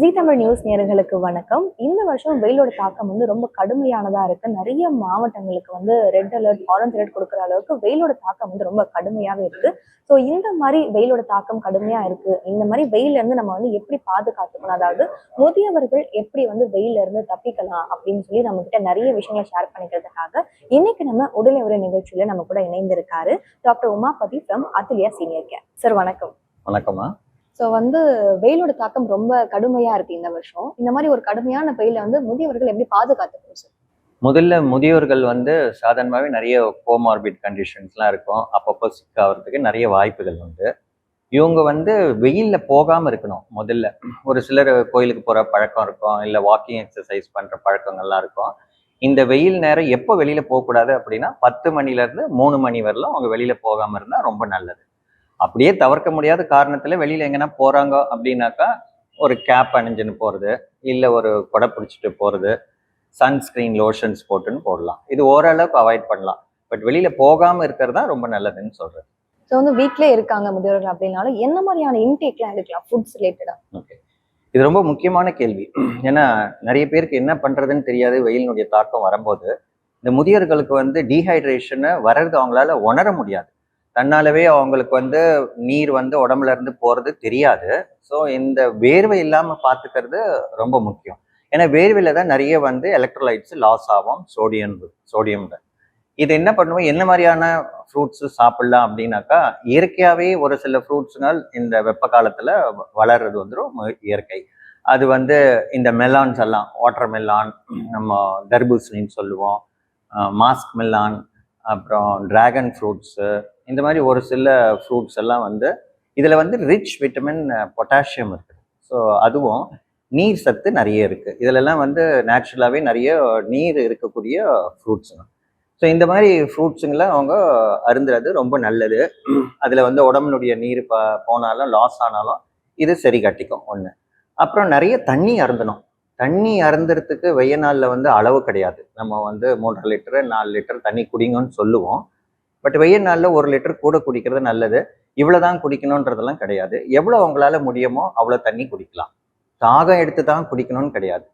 G Tamil news நேர்களுக்கு வணக்கம். இந்த வருஷம் வெயிலோட தாக்கம் வந்து ரொம்ப கடுமையானதா இருக்கு. நிறைய மாவட்டங்களுக்கு வந்து ரெட் அலர்ட் ஆரஞ்ச் அலர்ட் கொடுக்குற அளவுக்கு வெயிலோட தாக்கம் வந்து ரொம்ப கடுமையாவே இருக்கு. ஸோ இந்த மாதிரி வெயிலோட தாக்கம் கடுமையா இருக்கு. இந்த மாதிரி வெயில இருந்து நம்ம வந்து எப்படி பாதுகாத்துக்கணும்? அதாவது முதியவர்கள் எப்படி வந்து வெயில இருந்து தப்பிக்கலாம் அப்படின்னு சொல்லி நம்ம கிட்ட நிறைய விஷயங்களை ஷேர் பண்ணிக்கிறதுக்காக இன்னைக்கு நம்ம உடலை உரை நிகழ்ச்சியில நம்ம கூட இணைந்திருக்காரு doctor Umapathy from Athulya senior care sir வணக்கம். வணக்கம்மா. ஸோ வந்து வெயிலோட தாக்கம் ரொம்ப கடுமையா இருக்கு இந்த வருஷம். இந்த மாதிரி ஒரு கடுமையான வெயில வந்து முதியவர்கள் எப்படி பாதுகாத்துக்கணும் சார் முதல்ல முதியோர்கள் வந்து சாதாரணமாகவே நிறைய கோமார்பிட் கண்டிஷன்ஸ்லாம் இருக்கும். அப்பப்போ சிக் ஆகிறதுக்கு நிறைய வாய்ப்புகள் உண்டு. இவங்க வந்து வெயிலில் போகாமல் இருக்கணும் முதல்ல. ஒரு சிலர் கோயிலுக்கு போகிற பழக்கம் இருக்கும். இல்லை வாக்கிங் எக்ஸசைஸ் பண்ணுற பழக்கங்கள்லாம் இருக்கும். இந்த வெயில் நேரம் எப்போ வெளியில் போகக்கூடாது அப்படின்னா பத்து மணிலேருந்து மூணு மணி வரலாம் அவங்க வெளியில் போகாமல் இருந்தால் ரொம்ப நல்லது. அப்படியே தவிர்க்க முடியாத காரணத்தில் வெளியில் எங்கன்னா போகிறாங்க அப்படின்னாக்கா ஒரு கேப் அணிஞ்சுன்னு போகிறது இல்லை ஒரு கொடை பிடிச்சிட்டு போகிறது சன்ஸ்கிரீன் லோஷன்ஸ் போட்டுன்னு போடலாம். இது ஓரளவுக்கு அவாய்ட் பண்ணலாம். பட் வெளியில் போகாமல் இருக்கிறது தான் ரொம்ப நல்லதுன்னு சொல்கிறேன் ஸோ வந்து வீட்லயே இருக்காங்க முதியவர்கள் அப்படின்னாலும் என்ன மாதிரியான இன்டேக்லாம் எடுக்கலாம் ஃபுட்ஸ் ரிலேட்டடா ஓகே இது ரொம்ப முக்கியமான கேள்வி. ஏன்னா நிறைய பேருக்கு என்ன பண்ணுறதுன்னு தெரியாது வெயிலினுடைய தாக்கம் வரும்போது. இந்த முதியோர்களுக்கு வந்து டீஹைட்ரேஷனை வர்றது அவங்களால உணர முடியாது. தன்னாலவே அவங்களுக்கு வந்து நீர் வந்து உடம்புல இருந்து போகிறது தெரியாது. ஸோ இந்த வேர்வை இல்லாமல் பார்த்துக்கிறது ரொம்ப முக்கியம். ஏன்னா வேர்வையில் தான் நிறைய வந்து எலக்ட்ரோலைட்ஸ் லாஸ் ஆகும் சோடியம் சோடியம் இது என்ன பண்ணுவோம்? என்ன மாதிரியான ஃப்ரூட்ஸ் சாப்பிடலாம் அப்படின்னாக்கா இயற்கையாகவே ஒரு சில ஃப்ரூட்ஸுகள் இந்த வெப்ப காலத்தில் வளர்றது வந்துடும் இயற்கை. அது வந்து இந்த மெலான்ஸ் எல்லாம் வாட்டர் மெலான் நம்ம தர்பூசணின்னு சொல்லுவோம் மாஸ்க் மெலான் அப்புறம் டிராகன் ஃப்ரூட்ஸு இந்த மாதிரி ஒரு சில ஃப்ரூட்ஸ் எல்லாம் வந்து இதில் வந்து ரிச் விட்டமின் பொட்டாசியம் இருக்குது ஸோ அதுவும் நீர் சத்து நிறைய இருக்குது இதிலெல்லாம் வந்து நேச்சுரலாகவே நிறைய நீர் இருக்கக்கூடிய ஃப்ரூட்ஸுங்க ஸோ இந்த மாதிரி ஃப்ரூட்ஸுங்களை அவங்க அருந்துறது ரொம்ப நல்லது. அதில் வந்து உடம்புனுடைய நீர் ப போனாலும் லாஸ் ஆனாலும் இது சரி கட்டிக்கும் ஒன்று அப்புறம் நிறைய தண்ணி அருந்தணும். தண்ணி அருந்துறதுக்கு வெய்ய நாளில் வந்து அளவு கிடையாது. நம்ம வந்து மூன்றரை லிட்டரு நாலு லிட்டர் தண்ணி குடிங்கன்னு சொல்லுவோம். பட் வெயில் நாளில் ஒரு லிட்டர் கூட குடிக்கிறது நல்லது. இவ்வளோதான் குடிக்கணுன்றதெல்லாம் கிடையாது. எவ்வளோ உங்களால் முடியுமோ அவ்வளோ தண்ணி குடிக்கலாம். தாகம் எடுத்து தான் குடிக்கணும்னு கிடையாது.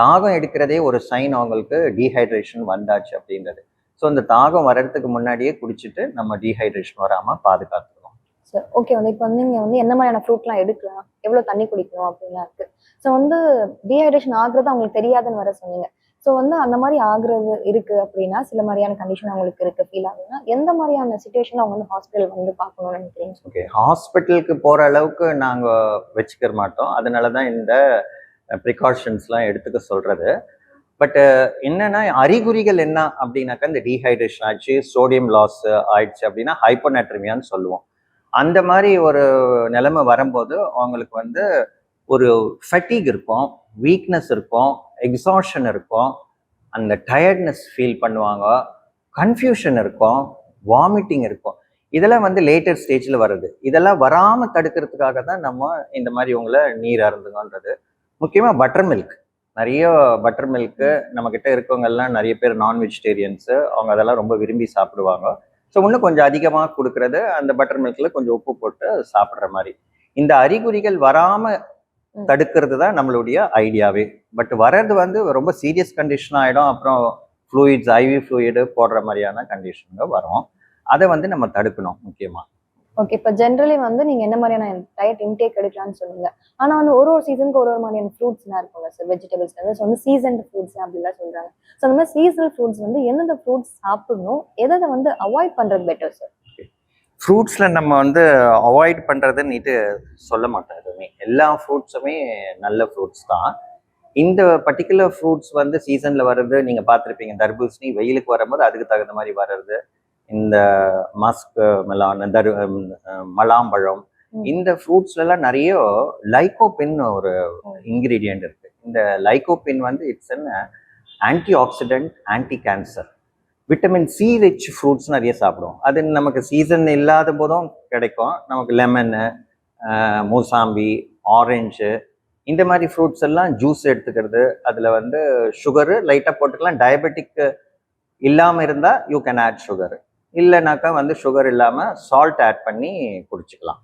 தாகம் எடுக்கிறதே ஒரு சைன் அவங்களுக்கு டீஹைட்ரேஷன் வந்தாச்சு அப்படின்றது. ஸோ இந்த தாகம் வர்றதுக்கு முன்னாடியே குடிச்சிட்டு நம்ம டீஹைட்ரேஷன் வராமல் பாதுகாத்துக்கணும். சார் ஓகே வந்து இப்போ வந்து நீங்கள் வந்து என்ன மாதிரியான ஃப்ரூட்லாம் எடுக்கலாம்? எவ்வளோ தண்ணி குடிக்கணும் அப்படின்லாம் இருக்குது ஸோ வந்து டீஹைட்ரேஷன் ஆகுறது அவங்களுக்கு தெரியாதுன்னு வர சொன்னீங்க. ஸோ வந்து அந்த மாதிரி ஆகுறது இருக்குது அப்படின்னா சில மாதிரியான கண்டிஷன் அவங்களுக்கு இருக்கு ஃபீல் ஆகுதுன்னா எந்த மாதிரியான சுச்சுவேஷன் அவங்க வந்து ஹாஸ்பிட்டல் வந்து பார்க்கணும்னு நினைக்கிறீங்க? ஓகே ஹாஸ்பிட்டலுக்கு போகிற அளவுக்கு நாங்கள் வச்சுக்க மாட்டோம். அதனால தான் இந்த ப்ரிகாஷன்ஸ்லாம் எடுத்துக்க சொல்கிறது பட்டு என்னன்னா அறிகுறிகள் என்ன அப்படின்னாக்கா இந்த டீஹைட்ரேஷன் ஆச்சு சோடியம் லாஸ் ஆயிடுச்சு அப்படின்னா ஹைப்போநேட்ரிமியான்னு சொல்லுவோம். அந்த மாதிரி ஒரு நிலைமை வரும்போது அவங்களுக்கு வந்து ஒரு ஃபெட்டிக் இருக்கும் வீக்னஸ் இருக்கும். எக்ஸாஷன் இருக்கும். அந்த டயர்ட்னஸ் ஃபீல் பண்ணுவாங்க. கன்ஃபியூஷன் இருக்கும். வாமிட்டிங் இருக்கும். இதெல்லாம் வந்து லேட்டர் ஸ்டேஜில் வருது. இதெல்லாம் வராமல் தடுக்கிறதுக்காக தான் நம்ம இந்த மாதிரி உங்களை நீர் அருந்துங்கன்றது. முக்கியமாக பட்டர் மில்க் நிறைய பட்டர் மில்க்கு நம்மக்கிட்ட இருக்கவங்கெல்லாம் நிறைய பேர் நான் வெஜிடேரியன்ஸு அவங்க அதெல்லாம் ரொம்ப விரும்பி சாப்பிடுவாங்க. ஸோ இன்னும் கொஞ்சம் அதிகமாக கொடுக்கறது அந்த பட்டர் மில்கில் கொஞ்சம் உப்பு போட்டு சாப்பிட்ற மாதிரி. இந்த அறிகுறிகள் வராமல் தடுக்கிறது தான் நம்மளுடைய ஐடியாவே பட் வர்றது வந்து ரொம்ப சீரியஸ் கண்டிஷன் ஆகிடும் அப்புறம் ஃப்ளூயிட்ஸ் ஐவி ஃப்ளூயிடு போடுற மாதிரியான கண்டிஷனுங்க வரும். அதை வந்து நம்ம தடுக்கணும் முக்கியமாக ஓகே இப்போ ஜென்ரலி வந்து நீங்க என்ன மாதிரியான டயட் இன்டேக் எடுக்கலாம்னு சொல்லுங்க. ஆனா வந்து ஒரு ஒரு சீசனுக்கு ஒரு ஒரு மாதிரியான ஃப்ரூட்ஸ்லாம் இருக்கும்ல சார் வெஜிடபிள்ஸ் வந்து ஸோ வந்து சீசன் ஃப்ரூட்ஸ் அப்படிலாம் சொல்றாங்க. ஸோ அந்த மாதிரி சீசனல் ஃப்ரூட்ஸ் வந்து எந்தெந்த ஃப்ரூட்ஸ் சாப்பிடணும் எதை வந்து அவாய்ட் பண்றது பெட்டர் சார் ஃப்ரூட்ஸில் நம்ம வந்து அவாய்ட் பண்ணுறதுன்னுட்டு சொல்ல மாட்டோம் எதுவுமே. எல்லா ஃப்ரூட்ஸுமே நல்ல ஃப்ரூட்ஸ் தான். இந்த பர்டிகுலர் ஃப்ரூட்ஸ் வந்து சீசனில் வர்றது நீங்கள் பார்த்துருப்பீங்க. தர்பூசணி வெயிலுக்கு வரும்போது அதுக்கு தகுந்த மாதிரி வர்றது. இந்த மஸ்க் மெலான் தர் மலாம்பழம். இந்த ஃப்ரூட்ஸ்லாம் நிறைய லைகோபின் ஒரு இன்கிரீடியன்ட் இருக்கு. இந்த லைகோபின் வந்து it's an anti oxidant anti cancer vitamin C rich fruits நிறைய சாப்பிடுவோம். அது நமக்கு சீசன் இல்லாத போதும் கிடைக்கும். நமக்கு லெமனு மூசாம்பி ஆரஞ்சு இந்த மாதிரி ஃப்ரூட்ஸ் எல்லாம் ஜூஸ் எடுத்துக்கிறது அதில் வந்து சுகரு லைட்டாக போட்டுக்கலாம். டயபெட்டிக் இல்லாமல் இருந்தால் யூ கேன் ஆட் சுகர் இல்லைனாக்கா வந்து சுகர் இல்லாமல் சால்ட் ஆட் பண்ணி குடிச்சுக்கலாம்.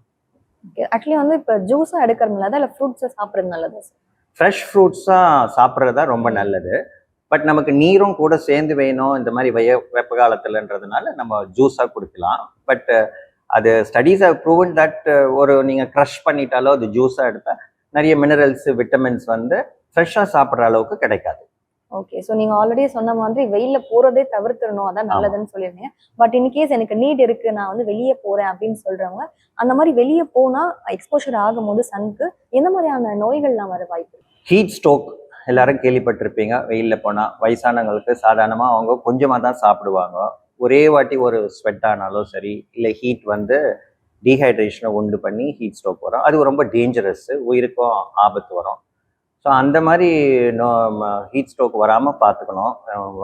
ஆக்சுவலி வந்து இப்போ ஜூஸா எடுக்கிறது நல்லதா இல்லை ஃப்ரூட்ஸை சாப்பிட்றது நல்லதா ஃப்ரெஷ் ஃப்ரூட்ஸாக சாப்பிட்றது தான் ரொம்ப நல்லது. பட் நமக்கு நீரும் கூட சேர்ந்து வேணும் இந்த மாதிரி வெய வெப்ப காலத்துலன்றதுனால நம்ம ஜூஸாக கொடுக்கலாம். பட் அது ஸ்டடீஸ் ஹவ் ப்ரூவன் தட் ஒரு நீங்கள் க்ரஷ் பண்ணிட்டாலோ அது ஜூஸாக எடுத்தால் நிறைய மினரல்ஸ் விட்டமின்ஸ் வந்து ஃப்ரெஷ்ஷாக சாப்பிட்ற அளவுக்கு கிடைக்காது. ஓகே ஸோ நீங்க ஆல்ரெடி சொன்ன மாதிரி வெயில்ல போறதே தவிர்த்துடணும் அதான் நல்லதுன்னு சொல்லியிருந்தீங்க. பட் இன்கேஸ் எனக்கு நீட் இருக்கு நான் வந்து வெளியே போறேன் அப்படின்னு சொல்றவங்க அந்த மாதிரி வெளியே போனா எக்ஸ்போஷர் ஆகும்போது சனுக்கு எந்த மாதிரியான நோய்கள்லாம் வர வாய்ப்பு? ஹீட் ஸ்ட்ரோக் எல்லாரும் கேள்விப்பட்டிருப்பீங்க. வெயிலில் போனால் வயசானவங்களுக்கு சாதாரணமாக அவங்க கொஞ்சமாக தான் சாப்பிடுவாங்க. ஒரே வாட்டி ஒரு ஸ்வெட் ஆனாலும் சரி இல்லை ஹீட் வந்து டீஹைட்ரேஷனை உண்டு பண்ணி ஹீட் ஸ்ட்ரோக் வரும். அது ரொம்ப டேஞ்சரஸ் உயிருக்கும் ஆபத்து வரும். ஸோ அந்த மாதிரி நோ ஹீட் ஸ்ட்ரோக் வராமல் பார்த்துக்கணும்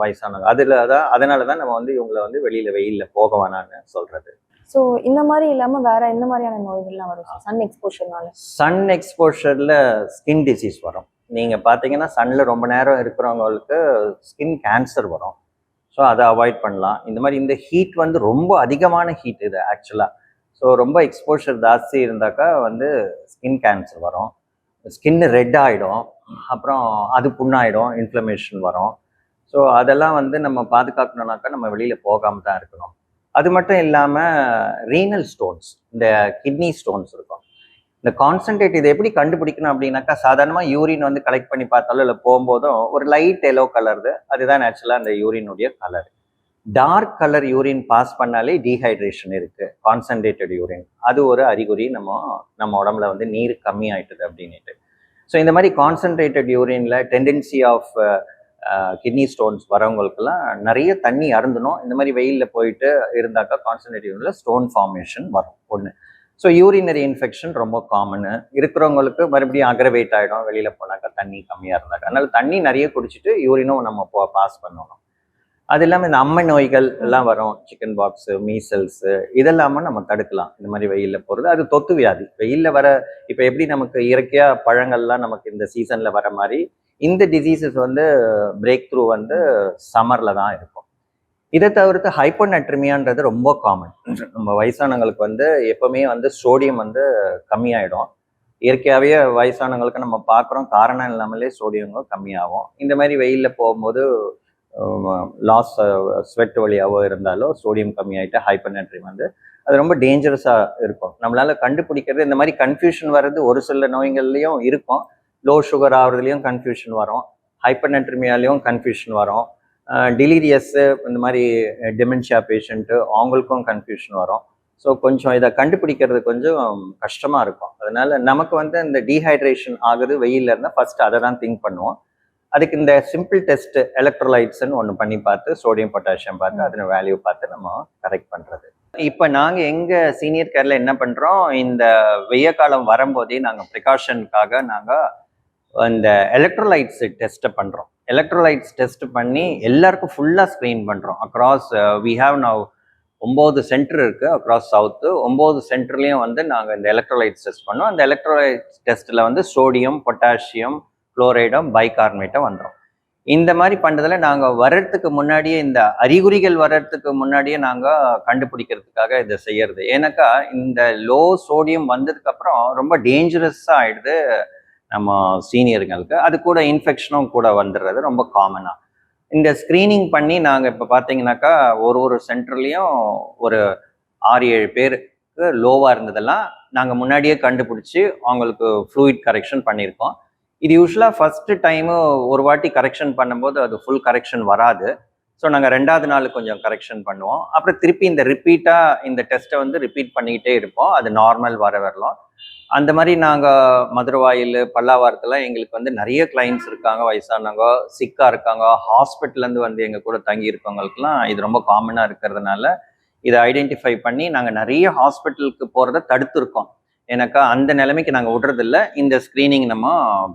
வயசானவங்க. அதில் தான் அதனால தான் நம்ம வந்து இவங்களை வந்து வெளியில் வெயிலில் போக வேணாம்னு சொல்கிறது ஸோ இந்த மாதிரி இல்லாம வேற எந்த மாதிரியான நோய்கள்லாம் வரும்? சன் எக்ஸ்போஷர்னால சன் எக்ஸ்போஷரில் ஸ்கின் டிசீஸ் வரும். நீங்கள் பார்த்தீங்கன்னா சன்னில் ரொம்ப நேரம் இருக்கிறவங்களுக்கு ஸ்கின் கேன்சர் வரும். ஸோ அதை அவாய்ட் பண்ணலாம். இந்த மாதிரி இந்த ஹீட் வந்து ரொம்ப அதிகமான ஹீட் இது ஆக்சுவலாக ஸோ ரொம்ப எக்ஸ்போஷர் ஜாஸ்தி இருந்தாக்கா வந்து ஸ்கின் கேன்சர் வரும். ஸ்கின் ரெட் ஆகிடும் அப்புறம் அது புண்ணாயிடும் இன்ஃப்ளமேஷன் வரும். ஸோ அதெல்லாம் வந்து நம்ம பாதுகாக்கணும்னாக்கா நம்ம வெளியில் போகாமல் தான் இருக்கணும். அது மட்டும் இல்லாமல் ரீனல் ஸ்டோன்ஸ் இந்த கிட்னி ஸ்டோன்ஸ் இருக்கும். இந்த கான்சன்ட்ரேட் இதை எப்படி கண்டுபிடிக்கணும் அப்படின்னாக்கா சாதாரணமாக யூரின் வந்து கலெக்ட் பண்ணி பார்த்தாலும் இல்லை போகும்போதும் ஒரு லைட் எல்லோ கலருது அதுதான் நேச்சுரலாக அந்த யூரினுடைய colour dark colour urine pass பண்ணாலே டீஹைட்ரேஷன் இருக்குது கான்சன்ட்ரேட்டட் யூரின் அது ஒரு அறிகுறி நம்ம நம்ம உடம்புல வந்து நீர் கம்மி ஆயிட்டுது அப்படின்ட்டு ஸோ இந்த மாதிரி கான்சன்ட்ரேட்டட் யூரின்ல டெண்டன்சி ஆஃப் கிட்னி ஸ்டோன்ஸ் வரவங்களுக்கெல்லாம் நிறைய தண்ணி அருந்தணும். இந்த மாதிரி வெயிலில் போயிட்டு இருந்தாக்கா கான்சன்ட்ரேட் யூரின்ல ஸ்டோன் ஃபார்மேஷன் வரும் ஒன்று ஸோ யூரினரி இன்ஃபெக்ஷன் ரொம்ப காமனு இருக்கிறவங்களுக்கு மறுபடியும் அக்ரவேட் ஆகிடும் வெளியில் போனாக்கா தண்ணி கம்மியாக இருந்தாக்கா. அதனால் தண்ணி நிறைய குடிச்சிட்டு யூரினும் நம்ம பாஸ் பண்ணணும். அது இல்லாமல் இந்த அம்மை நோய்கள் எல்லாம் வரும். சிக்கன் பாக்ஸு மீசல்ஸு இதெல்லாமல் நம்ம தடுக்கலாம். இந்த மாதிரி வெயிலில் போகிறது அது தொத்து வியாதி. வெயிலில் வர இப்போ எப்படி நமக்கு இயற்கையாக பழங்கள்லாம் நமக்கு இந்த சீசனில் வர மாதிரி இந்த டிசீசஸ் வந்து பிரேக் த்ரூ வந்து சம்மரில் தான் இருக்கும். இதை தவிர்த்து ஹைப்போநட்ரிமியான்றது ரொம்ப காமன் நம்ம வயசானவங்களுக்கு வந்து எப்போவுமே வந்து சோடியம் வந்து கம்மியாயிடும். இயற்கையாகவே வயசானவங்களுக்கு நம்ம பார்க்குறோம். காரணம் இல்லாமலே சோடியம் கம்மியாகும். இந்த மாதிரி வெயிலில் போகும்போது லாஸ் ஸ்வெட் வழியாவோ இருந்தாலோ சோடியம் கம்மியாயிட்டு ஹைப்பர்நட்ரியம் வந்து அது ரொம்ப டேஞ்சரஸாக இருக்கும். நம்மளால கண்டுபிடிக்கிறது இந்த மாதிரி கன்ஃபியூஷன் வர்றது ஒரு சில நோய்கள்லையும் இருக்கும். லோ சுகர் ஆகுறதுலையும் கன்ஃபியூஷன் வரும். ஹைப்பர்நட்ரிமியாலையும் கன்ஃபியூஷன் வரும். டிலீரியஸ்ஸு இந்த மாதிரி டெமென்ஷியா பேஷண்ட்டு அவங்களுக்கும் கன்ஃபியூஷன் வரும். ஸோ கொஞ்சம் இதை கண்டுபிடிக்கிறது கொஞ்சம் கஷ்டமாக இருக்கும். அதனால் நமக்கு வந்து இந்த டீஹைட்ரேஷன் ஆகுது வெயிலில் இருந்தால் ஃபஸ்ட்டு அதை தான் திங்க் பண்ணுவோம். அதுக்கு இந்த சிம்பிள் டெஸ்ட் எலக்ட்ரோலைட்ஸ்னு ஒன்று பண்ணி பார்த்து சோடியம் பொட்டாசியம் பார்த்து அதன வேல்யூ பார்த்து நம்ம கரெக்ட் பண்ணுறது இப்போ நாங்கள் எங்கள் சீனியர் கேரில் என்ன பண்ணுறோம் இந்த வெய்ய காலம் வரும்போதே நாங்கள் ப்ரிகாஷனுக்காக நாங்கள் இந்த எலக்ட்ரோலைட்ஸ் டெஸ்ட்டை பண்ணுறோம் எலக்ட்ரோலைட்ஸ் டெஸ்ட் பண்ணி எல்லாருக்கும் ஃபுல்லாக ஸ்க்ரீன் பண்ணுறோம் அக்ராஸ் வி ஹாவ் நவ் ஒம்பது சென்டர் இருக்கு. அக்ராஸ் சவுத்து ஒம்பது சென்டர்லேயும் வந்து நாங்கள் இந்த எலக்ட்ரோலைட்ஸ் டெஸ்ட் பண்ணோம். அந்த எலக்ட்ரோலைட்ஸ் டெஸ்ட்டில் வந்து சோடியம் பொட்டாசியம் குளோரைடும் பைகார்மேட்டும் வந்துடும் இந்த மாதிரி பண்ணுறதுல நாங்கள் வர்றதுக்கு முன்னாடியே இந்த அறிகுறிகள் வர்றதுக்கு முன்னாடியே நாங்கள் கண்டுபிடிக்கிறதுக்காக இதை செய்யறது. ஏன்னாக்கா இந்த லோ சோடியம் வந்ததுக்கப்புறம் ரொம்ப டேஞ்சரஸாக ஆயிடுது நம்ம சீனியர்களுக்கு. அது கூட இன்ஃபெக்ஷனும் கூட வந்துடுறது ரொம்ப காமனாக இந்த ஸ்க்ரீனிங் பண்ணி நாங்கள் இப்போ பார்த்தீங்கன்னாக்கா ஒரு ஒரு சென்டர்லேயும் ஒரு ஆறு ஏழு பேருக்கு லோவாக இருந்ததெல்லாம் நாங்கள் முன்னாடியே கண்டுபிடிச்சி அவங்களுக்கு ஃப்ளூயிட் கரெக்ஷன் பண்ணியிருக்கோம். இது யூஸ்வலாக ஃபஸ்ட்டு டைமு ஒரு வாட்டி கரெக்ஷன் பண்ணும்போது அது ஃபுல் கரெக்ஷன் வராது. ஸோ நாங்கள் ரெண்டாவது நாள் கொஞ்சம் கரெக்ஷன் பண்ணுவோம். அப்புறம் திருப்பி இந்த ரிப்பீட்டாக இந்த டெஸ்ட்டை வந்து ரிப்பீட் பண்ணிக்கிட்டே இருப்போம். அது நார்மல் வர வரலாம். அந்த மாதிரி நாங்கள் மதுரவாயில் பல்லாவாரத்தில் எங்களுக்கு வந்து நிறைய கிளைண்ட்ஸ் இருக்காங்க. வயசானவங்க சிக்காக இருக்காங்க. ஹாஸ்பிட்டல்லேருந்து வந்து எங்கள் கூட தங்கி இருக்கவங்களுக்குலாம் இது ரொம்ப காமனாக இருக்கிறதுனால இதை ஐடென்டிஃபை பண்ணி நாங்கள் நிறைய ஹாஸ்பிட்டலுக்கு போகிறத தடுத்துருக்கோம். எனக்கா அந்த நிலைமைக்கு நாங்கள் விடுறதில்ல. இந்த ஸ்க்ரீனிங் நம்ம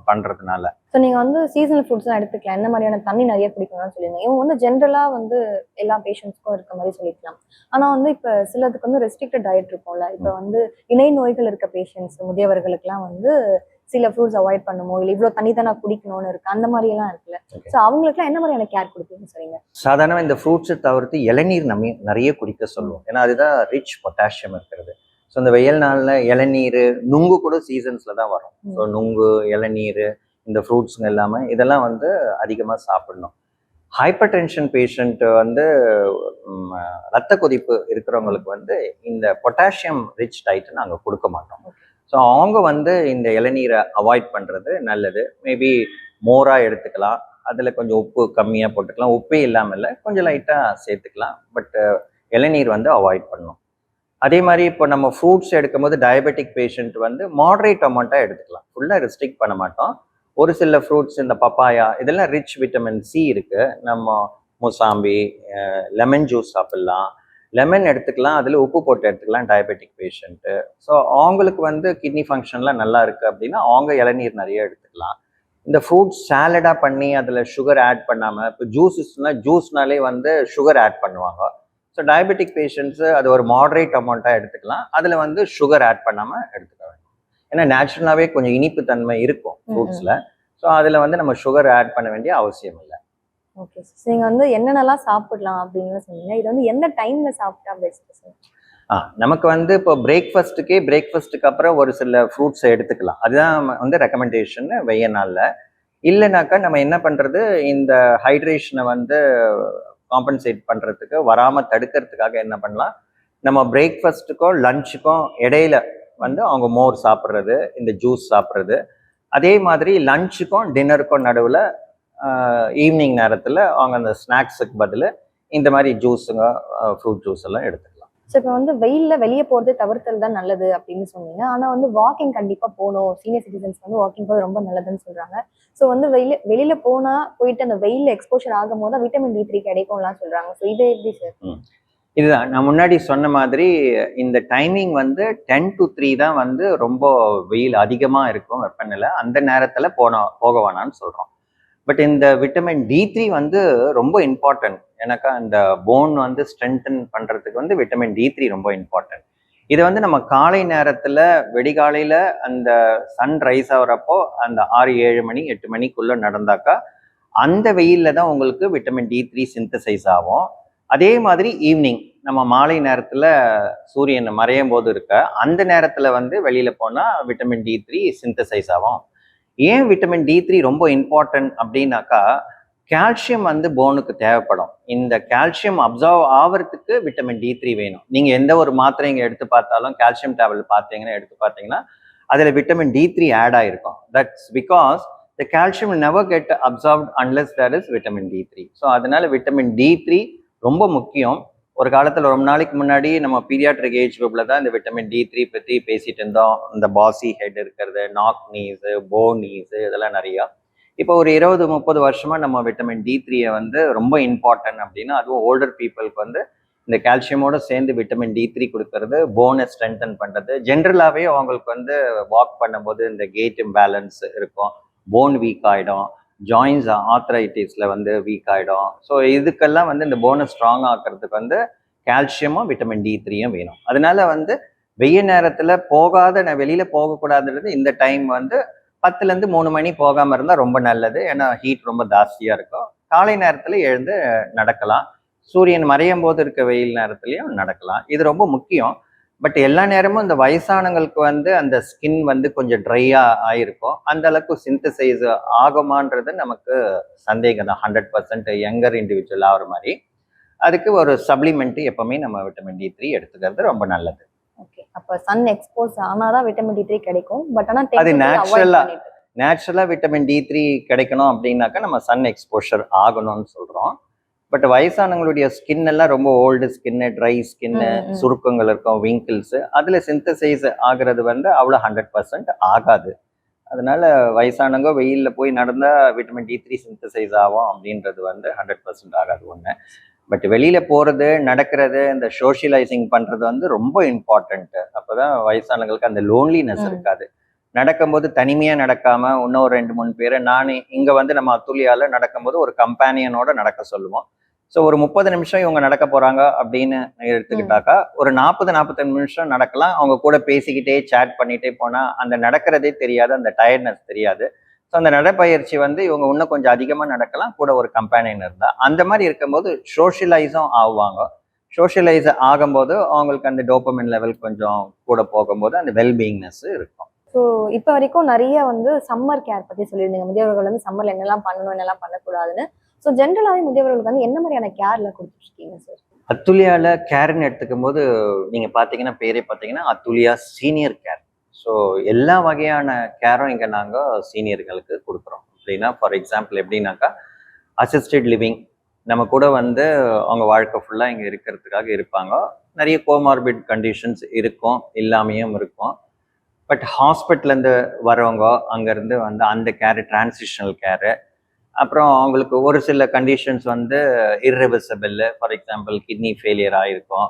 பண்ணுறதுனால ஸோ நீங்க வந்து சீசனல் ஃப்ரூட்ஸ்லாம் எடுத்துக்கலாம். என்ன மாதிரியான தண்ணி நிறைய குடிக்கணும்னு சொல்லியிருந்தீங்க. இவங்க வந்து ஜென்ரலா வந்து எல்லா பேஷண்ட்ஸ்க்கும் இருக்க மாதிரி சொல்லிக்கலாம் ஆனா வந்து இப்ப சிலதுக்கு வந்து ரெஸ்ட்ரிக்டட் டயட் இருக்கும்ல. இப்ப வந்து இணை நோய்கள் இருக்க பேஷண்ட்ஸ் முதியவர்களுக்குலாம் வந்து சில ஃப்ரூட்ஸ் அவாய்ட் பண்ணுமோ இல்லை இவ்வளோ தண்ணி தான் நான் குடிக்கணும்னு இருக்கு. அந்த மாதிரி எல்லாம் இருக்குல்ல. ஸோ அவங்களுக்குலாம் என்ன மாதிரியான கேர் கொடுப்பீங்க சரிங்க சாதாரண இந்த ஃப்ரூட்ஸை தவிர்த்து இளநீர் நம்ம நிறைய குடிக்க சொல்லுவோம். ஏன்னா அதுதான் ரிச் பொட்டாசியம் இருக்கிறது. ஸோ இந்த வெயில் நாளில் இளநீர் நுங்கு கூட சீசன்ஸில் தான் வரும். ஸோ நுங்கு இளநீர் இந்த ஃப்ரூட்ஸுங்க எல்லாமே இதெல்லாம் வந்து அதிகமாக சாப்பிடணும். ஹைப்பர் டென்ஷன் பேஷண்ட் வந்து ரத்த கொதிப்பு இருக்கிறவங்களுக்கு வந்து இந்த பொட்டாசியம் ரிச் டயட் நாங்கள் கொடுக்க மாட்டோம். ஸோ அவங்க வந்து இந்த இளநீரை அவாய்ட் பண்ணுறது நல்லது. மேபி மோராக எடுத்துக்கலாம். அதில் கொஞ்சம் உப்பு கம்மியாக போட்டுக்கலாம். உப்பே இல்லாமல் இல்லை கொஞ்சம் லைட்டாக சேர்த்துக்கலாம். பட் இளநீர் வந்து அவாய்ட் பண்ணணும். அதே மாதிரி இப்போ நம்ம ஃப்ரூட்ஸ் எடுக்கும்போது டயபெட்டிக் பேஷண்ட் வந்து மாடரேட் அமௌண்ட்டாக எடுத்துக்கலாம். ஃபுல்லாக ரெஸ்ட்ரிக்ட் பண்ண மாட்டோம். ஒரு சில ஃப்ரூட்ஸ் இந்த பப்பாயா இதெல்லாம் ரிச் விட்டமின் சி இருக்கு. நம்ம முசாம்பி லெமன் ஜூஸ் சாப்பிட்லாம். லெமன் எடுத்துக்கலாம். அதில் உப்பு போட்டு எடுத்துக்கலாம் டயபெட்டிக் பேஷண்ட்டு ஸோ அவங்களுக்கு வந்து கிட்னி ஃபங்க்ஷன்லாம் நல்லா இருக்குது அப்படின்னா அவங்க இளநீர் நிறைய எடுத்துக்கலாம். இந்த ஃப்ரூட்ஸ் சாலடாக பண்ணி அதில் சுகர் ஆட் பண்ணாமல் இப்போ ஜூஸஸ்னால் ஜூஸ்னாலே வந்து சுகர் ஆட் பண்ணுவாங்க. ஸோ டயபெட்டிக் பேஷண்ட்ஸு அது ஒரு மாடரேட் அமௌண்ட்டாக எடுத்துக்கலாம். அதில் வந்து சுகர் ஆட் பண்ணாமல் எடுத்துக்க வேண்டும். ஏன்னா நேச்சுரலாகவே கொஞ்சம் இனிப்பு தன்மை இருக்கும் ஃப்ரூட்ஸில் ஸோ அதில் வந்து நம்ம சுகர் ஆட் பண்ண வேண்டிய அவசியம் இல்லை. ஓகே சார் நீங்க வந்து என்னென்னலாம் சாப்பிடலாம் அப்படின்னு சொன்னீங்க. இது வந்து எந்த டைம்ல சாப்பிட்டா பெஸ்ட் சார் ஆ நமக்கு வந்து இப்போ பிரேக்ஃபாஸ்ட்டுக்கே பிரேக்ஃபாஸ்ட்டுக்கு அப்புறம் ஒரு சில ஃப்ரூட்ஸை எடுத்துக்கலாம். அதுதான் வந்து ரெக்கமெண்டேஷன் வெய்ய நாளில். இல்லைனாக்கா நம்ம என்ன பண்ணுறது இந்த ஹைட்ரேஷனை வந்து காம்பன்சேட் பண்ணுறதுக்கு வராமல் தடுக்கிறதுக்காக என்ன பண்ணலாம்? நம்ம பிரேக்ஃபாஸ்ட்டுக்கோ லஞ்சுக்கும் இடையில வந்து அவங்க மோர் சாப்பிட்றது இந்த ஜூஸ் சாப்பிட்றது. அதே மாதிரி லஞ்சுக்கும் டின்னருக்கும் நடுவில் ஈவினிங் நேரத்தில் அவங்க அந்த ஸ்நாக்ஸுக்கு பதில் இந்த மாதிரி ஜூஸுங்க ஃப்ரூட் ஜூஸ் எல்லாம் எடுத்துக்கலாம். ஸோ இப்போ வந்து வெயிலில் வெளியே போகிறதே தவிர்த்தல் தான் நல்லது அப்படின்னு சொன்னீங்க. ஆனால் வந்து வாக்கிங் கண்டிப்பாக போகணும். சீனியர் சிட்டிசன்ஸ் வந்து வாக்கிங் போது ரொம்ப நல்லதுன்னு சொல்கிறாங்க ஸோ வந்து வெளியில வெளியில் போனால் போயிட்டு அந்த வெயிலில் எக்ஸ்போஷர் ஆகும் போது விட்டமின் டி த்ரீ கிடைக்கும்லாம் சொல்கிறாங்க ஸோ இது எப்படி சார் இதுதான். நான் முன்னாடி சொன்ன மாதிரி இந்த டைமிங் வந்து டென் டு த்ரீ தான் வந்து ரொம்ப வெயில் அதிகமாக இருக்கும் வெப்பநிலை. அந்த நேரத்தில் போன போக வேணான்னு சொல்கிறோம் பட் இந்த விட்டமின் டி த்ரீ வந்து ரொம்ப இம்பார்ட்டன்ட் ஏன்னாக்கா அந்த போன் வந்து ஸ்ட்ரென்தன் பண்ணுறதுக்கு வந்து விட்டமின் டி த்ரீ ரொம்ப இம்பார்ட்டன்ட் இதை வந்து நம்ம காலை நேரத்தில் வெடிகாலையில் அந்த சன் ரைஸ் ஆகிறப்போ அந்த ஆறு ஏழு மணி எட்டு மணிக்குள்ளே நடந்தாக்கா அந்த வெயிலில் தான் உங்களுக்கு விட்டமின் டி த்ரீ சிந்தசைஸ் ஆகும். அதே மாதிரி ஈவினிங் நம்ம மாலை நேரத்தில் சூரியன் மறையும் போது இருக்க அந்த நேரத்தில் வந்து வெளியில் போனால் விட்டமின் டி த்ரீ சிந்தசைஸ் ஆகும். ஏன் விட்டமின் டி த்ரீ ரொம்ப இம்பார்ட்டன்ட் அப்படின்னாக்கா கால்சியம் வந்து போனுக்கு தேவைப்படும். இந்த கால்சியம் அப்சர்வ் ஆகிறதுக்கு விட்டமின் டி த்ரீ வேணும். நீங்கள் எந்த ஒரு மாத்திரைங்க எடுத்து பார்த்தாலும் கால்சியம் டேப்லெட் பார்த்தீங்கன்னா எடுத்து பார்த்தீங்கன்னா அதில் விட்டமின் டி த்ரீ ஆட் ஆகிருக்கும் that's because the calcium never get absorbed unless there is vitamin D three so அதனால விட்டமின் டி த்ரீ ரொம்ப முக்கியம். ஒரு காலத்தில் ரொம்ப நாளைக்கு முன்னாடி நம்ம பீரியாட்ரிக் ஏஜ் குரூப்பில் தான் இந்த விட்டமின் டி த்ரீ பற்றி பேசிகிட்டு இருந்தோம். இந்த பாசி ஹெட் இருக்கிறது நாக் நீஸு போ நீஸு இதெல்லாம் நிறையா. இப்போ ஒரு இருபது முப்பது வருஷமா நம்ம விட்டமின் டி த்ரீயை வந்து ரொம்ப இம்பார்ட்டன்ட் அப்படின்னா அதுவும் ஓல்டர் பீப்புளுக்கு வந்து இந்த கால்சியமோட சேர்ந்து விட்டமின் டி த்ரீ கொடுக்கறது போனை ஸ்ட்ரென்தன் பண்ணுறது ஜென்ரலாகவே அவங்களுக்கு வந்து வாக் பண்ணும்போது இந்த கேட் இம்பேலன்ஸ் இருக்கும். போன் வீக் ஆகிடும் ஜாயின்ஸ் ஆத்ரைட்டிஸில் வந்து வீக் ஆகிடும் ஸோ இதுக்கெல்லாம் வந்து இந்த போனை ஸ்ட்ராங் ஆக்கிறதுக்கு வந்து கால்சியமும் விட்டமின் டி த்ரீயும் வேணும். அதனால வந்து வெய்ய நேரத்தில் போகாத வெளியில் போகக்கூடாதுன்றது இந்த டைம் வந்து பத்துலேருந்து மூணு மணி போகாமல் இருந்தால் ரொம்ப நல்லது. ஏன்னா ஹீட் ரொம்ப ஜாஸ்தியாக இருக்கும். காலை நேரத்தில் எழுந்து நடக்கலாம். சூரியன் மறையும் போது இருக்க வெயில் நேரத்துலையும் நடக்கலாம். இது ரொம்ப முக்கியம். பட் எல்லா நேரமும் இந்த வயசானவங்களுக்கு வந்து அந்த ஸ்கின் வந்து கொஞ்சம் ட்ரையாக ஆயிருக்கும். அந்த அளவுக்கு சிந்தசைஸ் ஆகுமான்றது நமக்கு சந்தேகம் தான். ஹண்ட்ரட் பர்சன்ட் யங்கர் இண்டிவிஜுவல் ஆகிற மாதிரி. அதுக்கு ஒரு சப்ளிமெண்ட் எப்பவுமே நம்ம விட்டமின் டி த்ரீ எடுத்துக்கிறது ரொம்ப நல்லது. அப்ப சன் எக்ஸ்போஸ் ஆனாதான் விட்டமின் டி த்ரீ கிடைக்கும். பட் ஆனா அது பண்ணிட்டு. நேச்சுரலாக விட்டமின் டி த்ரீ கிடைக்கணும் அப்படின்னாக்கா நம்ம சன் எக்ஸ்போஷர் ஆகணும்னு சொல்கிறோம் பட் வயசானவங்களுடைய ஸ்கின் எல்லாம் ரொம்ப ஓல்டு ஸ்கின்னு ட்ரை ஸ்கின்னு. சுருக்கங்கள் இருக்கும் விங்கிள்ஸ் அதில் சிந்தசைஸ் ஆகிறது வந்து அவ்வளோ ஹண்ட்ரட் பர்சன்ட் ஆகாது. அதனால வயசானவங்க வெயிலில் போய் நடந்தால் விட்டமின் டி த்ரீ சிந்தசைஸ் ஆகும் அப்படின்றது வந்து ஹண்ட்ரட் பர்சன்ட் ஆகாது ஒன்று பட் வெளியில போறது நடக்கிறது இந்த சோஷியலைசிங் பண்றது வந்து ரொம்ப இம்பார்ட்டன்ட் அப்பதான் வயசானவங்களுக்கு அந்த லோன்லினஸ். இருக்காது. நடக்கும்போது தனிமையா நடக்காம இன்னும் ரெண்டு மூணு பேர் நான் இங்க வந்து நம்ம அத்துலியால நடக்கும்போது ஒரு கம்பேனியனோட நடக்க சொல்லுவோம். ஸோ ஒரு முப்பது நிமிஷம் இவங்க நடக்க போறாங்க அப்படின்னு எடுத்துக்கிட்டாக்கா ஒரு நாற்பது நாற்பத்தஞ்சு நிமிஷம் நடக்கலாம். அவங்க கூட பேசிக்கிட்டே சேட் பண்ணிட்டே போனா அந்த நடக்கிறதே தெரியாது அந்த டயர்ட்னஸ் தெரியாது. ஸோ அந்த நடைப்பயிற்சி வந்து இவங்க இன்னும் கொஞ்சம் அதிகமாக நடக்கலாம். கூட ஒரு கம்பேனியன் இருந்தா. அந்த மாதிரி இருக்கும்போது சோஷியலைஸும் ஆகுவாங்க சோஷியலைஸ் ஆகும்போது அவங்களுக்கு அந்த டோப்பமின் லெவல் கொஞ்சம் கூட போகும்போது அந்த வெல்பீயிங்னஸ் இருக்கும். ஸோ இப்போ வரைக்கும் நிறைய வந்து சம்மர் கேர் பத்தி சொல்லியிருந்தீங்க. முதியவர்கள் வந்து சம்மர்ல என்னெல்லாம் பண்ணணும் என்னெல்லாம் பண்ணக்கூடாதுன்னு. ஸோ ஜென்ரலாகவே முதியவர்களுக்கு வந்து என்ன மாதிரியான கேர்ல கொடுத்துட்டு இருக்கீங்க சார் அத்துலியால கேர்னு எடுத்துக்கும் போது நீங்க பாத்தீங்கன்னா பேரே பாத்தீங்கன்னா அத்துலியா சீனியர் கேர் ஸோ எல்லா வகையான கேரும் இங்க நாங்க சீனியர்களுக்கு கொடுக்குறோம். அப்படின்னா ஃபார் எக்ஸாம்பிள் எப்படின்னாக்கா அசிஸ்டட் லிவிங் நம்ம கூட வந்து அவங்க வாழ்க்கை ஃபுல்லா இங்க இருக்கிறதுக்காக இருப்பாங்க. நிறைய கோமார்பிட் கண்டிஷன்ஸ் இருக்கும் இல்லாமையும் இருக்கும். பட் ஹாஸ்பிட்டல்லேருந்து வரவங்க அங்கேருந்து வந்து அந்த கேரு டிரான்சிஷனல் கேரு அப்புறம் அவங்களுக்கு ஒரு சில கண்டிஷன்ஸ் வந்து irreversible for example kidney failure ஆகிருக்கும்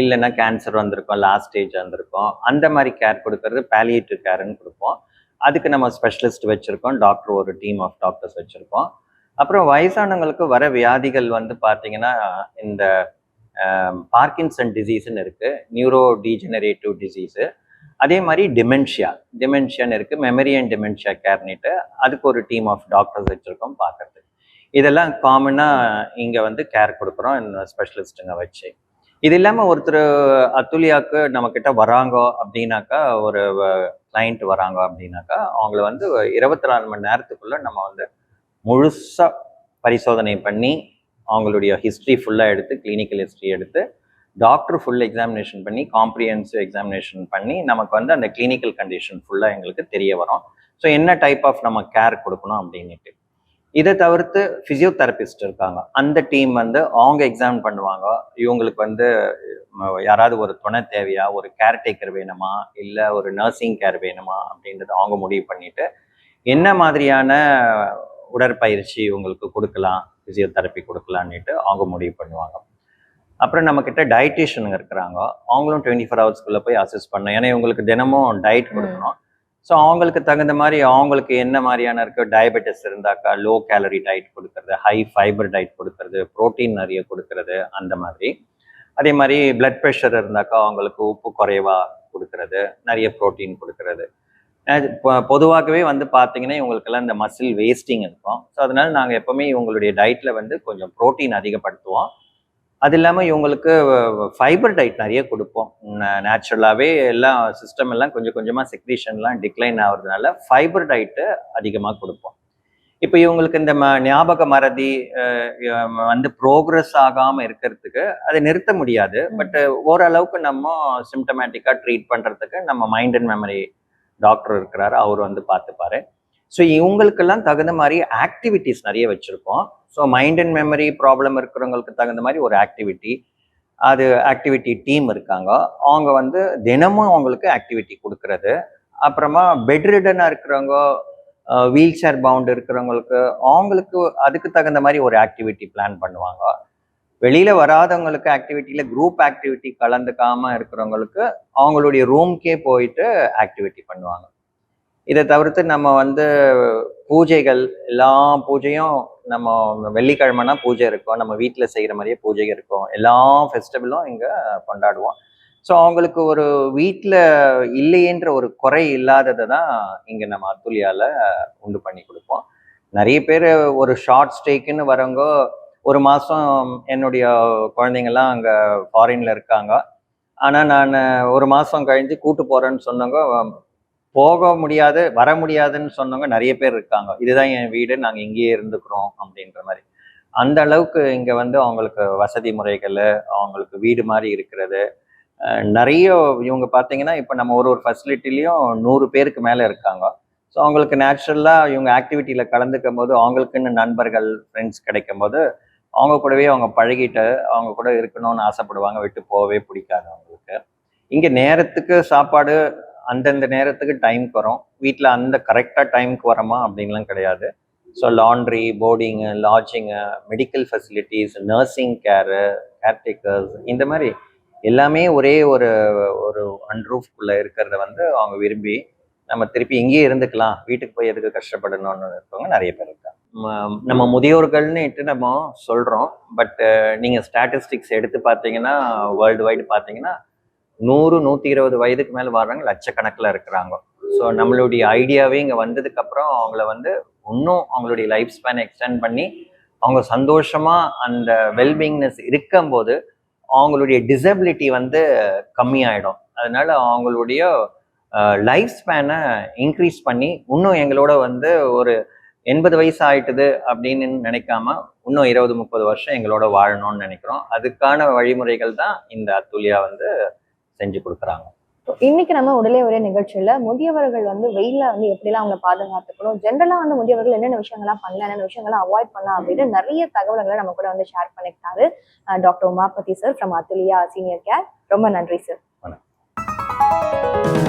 இல்லைன்னா கேன்சர் வந்திருக்கும் லாஸ்ட் ஸ்டேஜ் வந்திருக்கும். அந்த மாதிரி கேர் கொடுக்கறது பேலியேட்டிவ் கேர்னு கொடுப்போம். அதுக்கு நம்ம ஸ்பெஷலிஸ்ட் வச்சுருக்கோம் டாக்டர் ஒரு டீம் ஆஃப் டாக்டர்ஸ் வச்சுருக்கோம். அப்புறம் வயசானவங்களுக்கு வர வியாதிகள் வந்து பார்த்தீங்கன்னா இந்த பார்க்கின்சன் டிசீஸ்ன்னு இருக்குது நியூரோ டீஜெனரேட்டிவ் டிசீஸு அதே மாதிரி டிமென்ஷியா டிமென்ஷியான்னு இருக்குது மெமரி அண்ட் டிமென்ஷியா கேர்னிட்டு அதுக்கு ஒரு டீம் ஆஃப் டாக்டர்ஸ் வச்சுருக்கோம் பார்க்குறது இதெல்லாம் காமனாக இங்கே வந்து கேர் கொடுக்குறோம் ஸ்பெஷலிஸ்ட்டுங்க வச்சு. இது இல்லாமல் ஒருத்தர் அத்துலியாவுக்கு நம்மக்கிட்ட வராங்க அப்படின்னாக்கா ஒரு கிளைண்ட் வராங்க அப்படின்னாக்கா அவங்கள வந்து இருபத்தி நாலு மணி நேரத்துக்குள்ள நம்ம வந்து முழுசாக பரிசோதனை பண்ணி அவங்களுடைய ஹிஸ்ட்ரி ஃபுல்லாக எடுத்து கிளினிக்கல் ஹிஸ்ட்ரி எடுத்து டாக்டர் ஃபுல் எக்ஸாமினேஷன் பண்ணி காம்ப்ரிஹென்சிவ் எக்ஸாமினேஷன் பண்ணி நமக்கு வந்து அந்த கிளினிக்கல் கண்டிஷன் ஃபுல்லாக எங்களுக்கு தெரிய வரும். ஸோ என்ன டைப் ஆஃப் நம்ம கேர் கொடுக்கணும் அப்படின்ட்டு இதை தவிர்த்து ஃபிசியோதெரபிஸ்ட் இருக்காங்க. அந்த டீம் வந்து அவங்க எக்ஸாம் பண்ணுவாங்க. இவங்களுக்கு வந்து யாராவது ஒரு துணை தேவையா ஒரு கேர்டேக்கர் வேணுமா இல்லை ஒரு நர்சிங் கேர் வேணுமா அப்படின்றத அவங்க முடிவு பண்ணிட்டு என்ன மாதிரியான உடற்பயிற்சி இவங்களுக்கு கொடுக்கலாம் ஃபிசியோதெரப்பி கொடுக்கலான்னுட்டு அவங்க முடிவு பண்ணுவாங்க. அப்புறம் நம்ம கிட்ட டயட்டிஷியனுங்க இருக்கிறாங்க. அவங்களும் டுவெண்ட்டி ஃபோர் ஹவர்ஸ்க்குள்ள போய் அசஸ் பண்ணணும். ஏன்னா இவங்களுக்கு தினமும் டயட் கொடுக்கணும். ஸோ அவங்களுக்கு தகுந்த மாதிரி அவங்களுக்கு என்ன மாதிரியான இருக்கு? டயபெட்டிஸ் இருந்தாக்கா லோ கேலரி டயட் கொடுக்கறது ஹை ஃபைபர் டயட் கொடுக்கறது புரோட்டீன் நிறைய கொடுக்கறது அந்த மாதிரி. அதே மாதிரி பிளட் ப்ரெஷர் இருந்தாக்கா அவங்களுக்கு உப்பு குறைவாக கொடுக்கறது நிறைய புரோட்டீன் கொடுக்கறது. பொதுவாகவே வந்து பார்த்தீங்கன்னா இவங்களுக்கெல்லாம் இந்த மசில் வேஸ்டிங் இருக்கும். ஸோ அதனால நாங்கள் எப்பவுமே இவங்களுடைய டயட்டில் வந்து கொஞ்சம் புரோட்டீன் அதிகப்படுத்துவோம். அது இல்லாமல் இவங்களுக்கு ஃபைபர் டயட் நிறைய கொடுப்போம். நேச்சுரலாகவே எல்லாம் சிஸ்டம் எல்லாம் கொஞ்சம் கொஞ்சமாக செக்ரீஷன்லாம் டிக்ளைன் ஆகுறதுனால ஃபைபர் டயட்டு அதிகமாக கொடுப்போம். இப்போ இவங்களுக்கு இந்த ம ஞாபக மறதி வந்து ப்ரோக்ரஸ் ஆகாமல் இருக்கிறதுக்கு அதை நிறுத்த முடியாது. பட் ஓரளவுக்கு நம்ம சிம்டமேட்டிக்காக ட்ரீட் பண்ணுறதுக்கு நம்ம மைண்ட் அண்ட் மெமரி டாக்டர் இருக்கிறாரு. அவர் வந்து பார்த்துப்பாரு. ஸோ இவங்களுக்கெல்லாம் தகுந்த மாதிரி ஆக்டிவிட்டிஸ் நிறைய வச்சுருக்கோம். So mind and memory problem இருக்கிறவங்களுக்கு தகுந்த மாதிரி ஒரு ஆக்டிவிட்டி அது ஆக்டிவிட்டி டீம் இருக்காங்க. அவங்க வந்து தினமும் அவங்களுக்கு ஆக்டிவிட்டி கொடுக்கறது. அப்புறமா பெட் ரிடனாக இருக்கிறவங்க வீல் சேர் பவுண்ட் இருக்கிறவங்களுக்கு அவங்களுக்கு அதுக்கு தகுந்த மாதிரி ஒரு ஆக்டிவிட்டி பிளான் பண்ணுவாங்க. வெளியில் வராதவங்களுக்கு ஆக்டிவிட்டியில் குரூப் ஆக்டிவிட்டி கலந்துக்காமல் இருக்கிறவங்களுக்கு அவங்களுடைய ரூம்க்கே போயிட்டு ஆக்டிவிட்டி பண்ணுவாங்க. இதை தவிர்த்து நம்ம வந்து பூஜைகள் எல்லா பூஜையும் நம்ம வெள்ளிக்கிழமைனா பூஜை இருக்கும். நம்ம வீட்டில் செய்கிற மாதிரியே பூஜை இருக்கும். எல்லா ஃபெஸ்டிவலும் இங்கே கொண்டாடுவோம். ஸோ அவங்களுக்கு ஒரு வீட்டில் இல்லையேன்ற ஒரு குறை இல்லாததை தான் இங்கே நம்ம அத்துலியால உண்டு பண்ணி கொடுப்போம். நிறைய பேர் ஒரு ஷார்ட் ஸ்டேக்குன்னு வரவங்க ஒரு மாதம் என்னுடைய குழந்தைங்கள்லாம் அங்கே ஃபாரின்ல இருக்காங்க. ஆனால் நான் ஒரு மாதம் கழிஞ்சு கூட்டு போகிறேன்னு சொன்னவங்க போக முடியாது வர முடியாதுன்னு சொன்னவங்க நிறைய பேர் இருக்காங்க. இதுதான் என் வீடு நாங்கள் இங்கேயே இருந்துக்கிறோம் அப்படின்ற மாதிரி. அந்த அளவுக்கு இங்கே வந்து அவங்களுக்கு வசதி முறைகள் அவங்களுக்கு வீடு மாதிரி இருக்கிறது. நிறைய இவங்க பார்த்தீங்கன்னா இப்போ நம்ம ஒரு ஒரு ஃபெசிலிட்டிலையும் நூறு பேருக்கு மேலே இருக்காங்க. ஸோ அவங்களுக்கு நேச்சுரலாக இவங்க ஆக்டிவிட்டியில் கலந்துக்கும் போது அவங்களுக்குன்னு நண்பர்கள் ஃப்ரெண்ட்ஸ் கிடைக்கும் போது அவங்க கூடவே அவங்க பழகிட்டு அவங்க கூட இருக்கணும்னு ஆசைப்படுவாங்க. விட்டு போகவே பிடிக்காது அவங்களுக்கு. இங்கே நேரத்துக்கு சாப்பாடு அந்தந்த நேரத்துக்கு டைமுக்கு வரும். வீட்டில் அந்த கரெக்டாக டைம்க்கு வரமா அப்படின்லாம் கிடையாது. So laundry boarding lodging medical facilities nursing care caretakers இந்த மாதிரி எல்லாமே ஒரே ஒரு ஒரு அன்ரூஃப்குள்ளே இருக்கிறத வந்து அவங்க விரும்பி நம்ம திருப்பி இங்கேயே இருந்துக்கலாம். வீட்டுக்கு போய் எதுக்கு கஷ்டப்படணும்னு இருக்கவங்க நிறைய பேர் இருக்காங்க. நம்ம முதியோர்கள்னு இட்டு நம்ம சொல்கிறோம் பட் நீங்கள் ஸ்டாட்டிஸ்டிக்ஸ் எடுத்து பார்த்தீங்கன்னா வேர்ல்டு வைடு பார்த்தீங்கன்னா நூறு நூற்றி இருபது வயதுக்கு மேலே வர்றவங்க லட்சக்கணக்கில் இருக்கிறாங்க. ஸோ நம்மளுடைய ஐடியாவே இங்கே வந்ததுக்கப்புறம் அவங்கள வந்து இன்னும் அவங்களுடைய லைஃப் ஸ்பேனை எக்ஸ்டெண்ட் பண்ணி அவங்க சந்தோஷமா அந்த வெல்பீங்னஸ் இருக்கும்போது அவங்களுடைய டிசபிலிட்டி வந்து கம்மியாயிடும். அதனால அவங்களுடைய லைஃப் ஸ்பேனை இன்க்ரீஸ் பண்ணி இன்னும் எங்களோட வந்து ஒரு எண்பது வயசு ஆயிட்டுது அப்படின்னு நினைக்காம இன்னும் இருபது முப்பது வருஷம் எங்களோட வாழணும்னு நினைக்கிறோம். அதுக்கான வழிமுறைகள் தான் இந்த அத்துலியா வந்து செஞ்சு கொடுக்குறாங்க. இன்னைக்கு நம்ம உடலே ஒரே நிகழ்ச்சியில முதியவர்கள் வந்து வெயில வந்து எப்படிலாம் அவங்களை பாதுகாத்துக்கணும் ஜென்ரலா வந்து முதியவர்கள் என்னென்ன விஷயங்கள்லாம் பண்ணலாம் என்னென்ன விஷயங்கள்லாம் அவாய்ட் பண்ணலாம் அப்படின்னு நிறைய தகவல்களை நம்ம கூட வந்து share பண்ணிக்கிட்டாரு doctor Umapathy sir from Athulya senior care ரொம்ப நன்றி சார் வணக்கம்.